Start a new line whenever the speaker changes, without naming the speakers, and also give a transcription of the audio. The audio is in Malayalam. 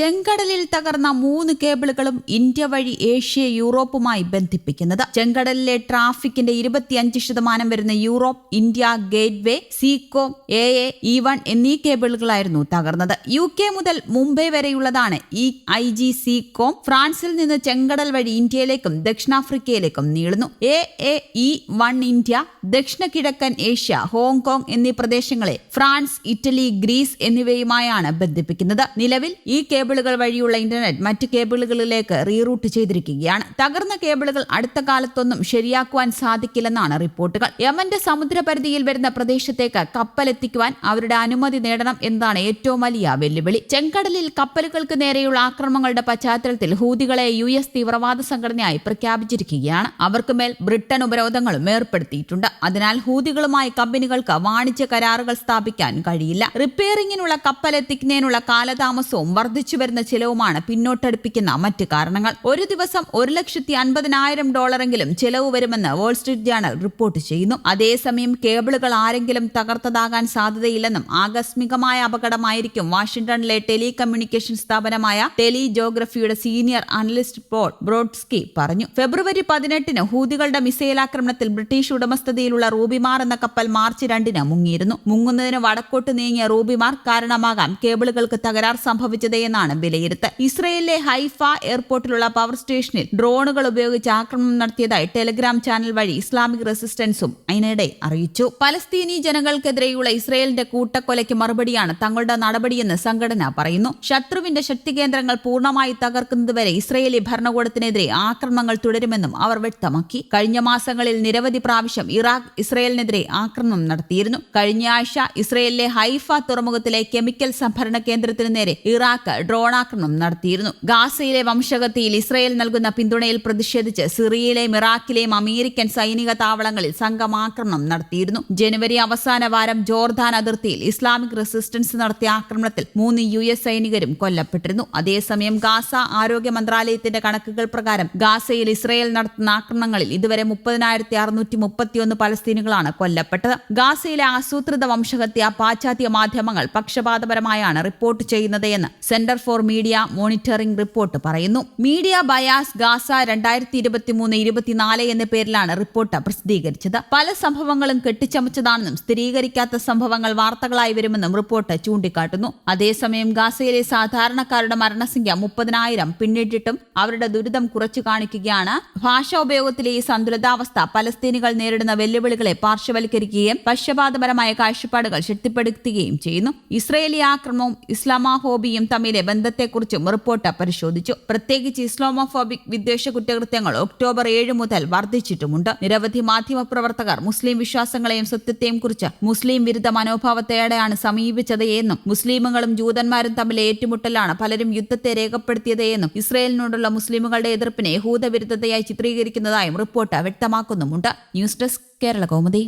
ചെങ്കടലിൽ തകർന്ന മൂന്ന് കേബിളുകളും ഇന്ത്യ വഴി ഏഷ്യ യൂറോപ്പുമായി ബന്ധിപ്പിക്കുന്നത്. ചെങ്കടലിലെ ട്രാഫിക്കിന്റെ ഇരുപത്തിയഞ്ച് ശതമാനം വരുന്ന Europe India gateway Seacom A A E one എന്നീ കേബിളുകളായിരുന്നു തകർന്നത്. യു കെ മുതൽ മുംബൈ വരെയുള്ളതാണ് ഈ ഐ ജി സീകോം. ഫ്രാൻസിൽ നിന്ന് ചെങ്കടൽ വഴി ഇന്ത്യയിലേക്കും ദക്ഷിണാഫ്രിക്കയിലേക്കും നീളുന്നു. A A E one India ദക്ഷിണ കിഴക്കൻ ഏഷ്യ ഹോങ്കോങ് എന്നീ പ്രദേശങ്ങളെ ഫ്രാൻസ് ഇറ്റലി ഗ്രീസ് എന്നിവയുമായാണ് ബന്ധിപ്പിക്കുന്നത്. നിലവിൽ ഈ കേബിളുകൾ വഴിയുള്ള ഇന്റർനെറ്റ് മറ്റ് കേബിളുകളിലേക്ക് റീറൂട്ട് ചെയ്തിരിക്കുകയാണ്. തകർന്ന കേബിളുകൾ അടുത്ത കാലത്തൊന്നും ശരിയാക്കുവാൻ സാധിക്കില്ലെന്നാണ് റിപ്പോർട്ടുകൾ. യമന്റെ സമുദ്രപരിധിയിൽ വരുന്ന പ്രദേശത്തേക്ക് കപ്പലെത്തിക്കുവാൻ അവരുടെ അനുമതി നേടണം എന്നതാണ് ഏറ്റവും വലിയ വെല്ലുവിളി. ചെങ്കടലിൽ കപ്പലുകൾക്ക് നേരെയുള്ള ആക്രമണങ്ങളുടെ പശ്ചാത്തലത്തിൽ ഹൂതികളെ യു എസ് തീവ്രവാദ സംഘടനയായി പ്രഖ്യാപിച്ചിരിക്കുകയാണ്. അവർക്ക് മേൽ ബ്രിട്ടൻ ഉപരോധങ്ങളും ഏർപ്പെടുത്തിയിട്ടുണ്ട്. അതിനാൽ ഹൂതികളുമായി കമ്പനികൾക്ക് വാണിജ്യ കരാറുകൾ സ്ഥാപിക്കാൻ കഴിയില്ല. റിപ്പയറിംഗിനുള്ള കപ്പലെത്തിക്കുന്നതിനുള്ള കാലതാമസവും വർദ്ധിച്ചു വരുന്ന ചിലവുമാണ് പിന്നോട്ടടുപ്പിക്കുന്ന മറ്റ് കാരണങ്ങൾ. ഒരു ദിവസം ഒരു ലക്ഷത്തി അൻപതിനായിരം ഡോളറെങ്കിലും ചിലവ് വരുമെന്ന് വാൾസ്ട്രീറ്റ് ജേണൽ റിപ്പോർട്ട് ചെയ്യുന്നു. അതേസമയം കേബിളുകൾ ആരെങ്കിലും തകർത്തതാകാൻ സാധ്യതയില്ലെന്നും ആകസ്മികമായ അപകടമായിരിക്കും വാഷിംഗ്ടണിലെ ടെലികമ്മ്യൂണിക്കേഷൻ സ്ഥാപനമായ TeleGeography senior analyst Paul Brodsky പറഞ്ഞു. ഫെബ്രുവരി പതിനെട്ടിന് ഹൂതികളുടെ മിസൈൽ ആക്രമണത്തിൽ ബ്രിട്ടീഷ് ഉടമസ്ഥതയിലുള്ള റൂബിമാർ എന്ന കപ്പൽ മാർച്ച് രണ്ടിന് മുങ്ങിയിരുന്നു. മുങ്ങുന്നതിന് വടക്കോട്ട് നീങ്ങിയ റൂബിമാർ കാരണമാകാം കേബിളുകൾക്ക് തകരാർ സംഭവിച്ചത് എന്നാണ് വിലയിരുത്തൽ. ഇസ്രയേലിലെ ഹൈഫ എയർപോർട്ടിലുള്ള പവർ സ്റ്റേഷനിൽ ഡ്രോണുകൾ ഉപയോഗിച്ച് ആക്രമണം നടത്തിയതായി ടെലിഗ്രാം ചാനൽ വഴി ഇസ്ലാമിക് റെസിസ്റ്റൻസും അതിനിടെ അറിയിച്ചു. പലസ്തീനി ജനങ്ങൾക്കെതിരെയുള്ള ഇസ്രയേലിന്റെ കൂട്ടക്കൊലയ്ക്ക് മറുപടിയാണ് തങ്ങളുടെ നടപടിയെന്ന് സംഘടന പറയുന്നു. ശത്രുവിന്റെ ശക്തി കേന്ദ്രങ്ങൾ പൂർണമായി തകർക്കുന്നതുവരെ ഇസ്രയേലി ഭരണകൂടത്തിനെതിരെ ആക്രമണങ്ങൾ തുടരുമെന്നും അവർ വ്യക്തമാക്കി. കഴിഞ്ഞ മാസങ്ങളിൽ നിരവധി പ്രാവശ്യം ഇറാഖ് ഇസ്രയേലിനെതിരെ ആക്രമണം നടത്തിയിരുന്നു. കഴിഞ്ഞ ആഴ്ച ഇസ്രയേലിലെ ഹൈഫ തുറമുഖത്തിലെ കെമിക്കൽ സംഭരണ കേന്ദ്രത്തിന് നേരെ ഇറാഖ് ഡ്രോൺ ആക്രമണം നടത്തിയിരുന്നു. ഗാസയിലെ വംശഗതിയിൽ ഇസ്രയേൽ നൽകുന്ന പിന്തുണയിൽ പ്രതിഷേധിച്ച് സിറിയയിലെയും ഇറാഖിലെയും അമേരിക്കൻ സൈനിക താവളങ്ങളിൽ സംഘം ആക്രമണം നടത്തിയിരുന്നു. ജനുവരി അവസാന വാരം ജോർദാൻ അതിർത്തിയിൽ ഇസ്ലാമിക് റെസിസ്റ്റൻസ് നടത്തിയ ആക്രമണത്തിൽ മൂന്ന് യു എസ് സൈനികരും കൊല്ലപ്പെട്ടിരുന്നു. അതേസമയം ഗാസ ആരോഗ്യ മന്ത്രാലയത്തിന്റെ കണക്കുകൾ പ്രകാരം ഗാസയിൽ ഇസ്രയേൽ നടത്തുന്ന ആക്രമണങ്ങളിൽ ഇതുവരെ മുപ്പതിനായിരത്തി അറുന്നൂറ്റി മുപ്പത്തിയൊന്ന് പലസ്തീനുകളാണ് കൊല്ലപ്പെട്ടത്. ഗാസയിലെ ആസൂത്രിത വംശഹത്യ പാശ്ചാത്യ മാധ്യമങ്ങൾ പക്ഷപാതപരമായാണ് റിപ്പോർട്ട് ചെയ്യുന്നത് എന്ന് centre for media monitoring report പറയുന്നു. മീഡിയ ബയാസ് ഗാസ രണ്ടായിരത്തി ഇരുപത്തി മൂന്ന് ഇരുപത്തിനാല് എന്ന പേരിലാണ് റിപ്പോർട്ട് പ്രസിദ്ധീകരിച്ചത്. പല സംഭവങ്ങളും കെട്ടിച്ചമച്ചതാണെന്നും സ്ഥിരീകരിക്കാത്ത സംഭവങ്ങൾ വാർത്തകളായി വരുമെന്നും റിപ്പോർട്ട് ചൂണ്ടിക്കാട്ടുന്നു. അതേസമയം ഗാസയിലെ സാധാരണക്കാരുടെ മരണസംഖ്യ മുപ്പതിനായിരം പിന്നിട്ടിട്ടും അവരുടെ ദുരിതം കുറച്ചു കാണിക്കുകയാണ്. ഭാഷാ ഉപയോഗത്തിലെ ഈ സന്തുലിതാവസ്ഥ പലസ്തീനികൾ നേരിടുന്ന വെല്ലുവിളികളെ പാർശ്വവൽക്കരിക്കുകയും പക്ഷപാതപരമായ കാഴ്ചപ്പാടുകൾ ശക്തിപ്പെടുത്തുകയും ചെയ്യുന്നു. ഇസ്രയേലി ആക്രമവും ഇസ്ലാമാഹോബിയും തമ്മിലെ ബന്ധത്തെക്കുറിച്ചും റിപ്പോർട്ട് പരിശോധിച്ചു. പ്രത്യേകിച്ച് ഇസ്ലാമോഫോബിക് വിദ്വേഷ കുറ്റകൃത്യങ്ങൾ ഒക്ടോബർ ഏഴ് മുതൽ വർദ്ധിച്ചിട്ടുമുണ്ട്. നിരവധി മാധ്യമ പ്രവർത്തകർ മുസ്ലിം വിശ്വാസങ്ങളെയും സത്യത്തെയും കുറിച്ച് മുസ്ലിം വിരുദ്ധ മനോഭാവത്തോടെയാണ് സമീപിച്ചത് എന്നും മുസ്ലിമുകളും ജൂതന്മാരും തമ്മിലെ ഏറ്റുമുട്ടലാണ് പലരും യുദ്ധത്തെ രേഖപ്പെടുത്തിയത് എന്നും ഇസ്രയേലിനോടുള്ള മുസ്ലിമുകളുടെ എതിർപ്പിനെ ഹൂതവിരുദ്ധതയായി ചിത്രീകരിക്കുന്നതായും report വ്യക്തമാക്കുന്നുമുണ്ട്. News desk Kerala Kaumudi.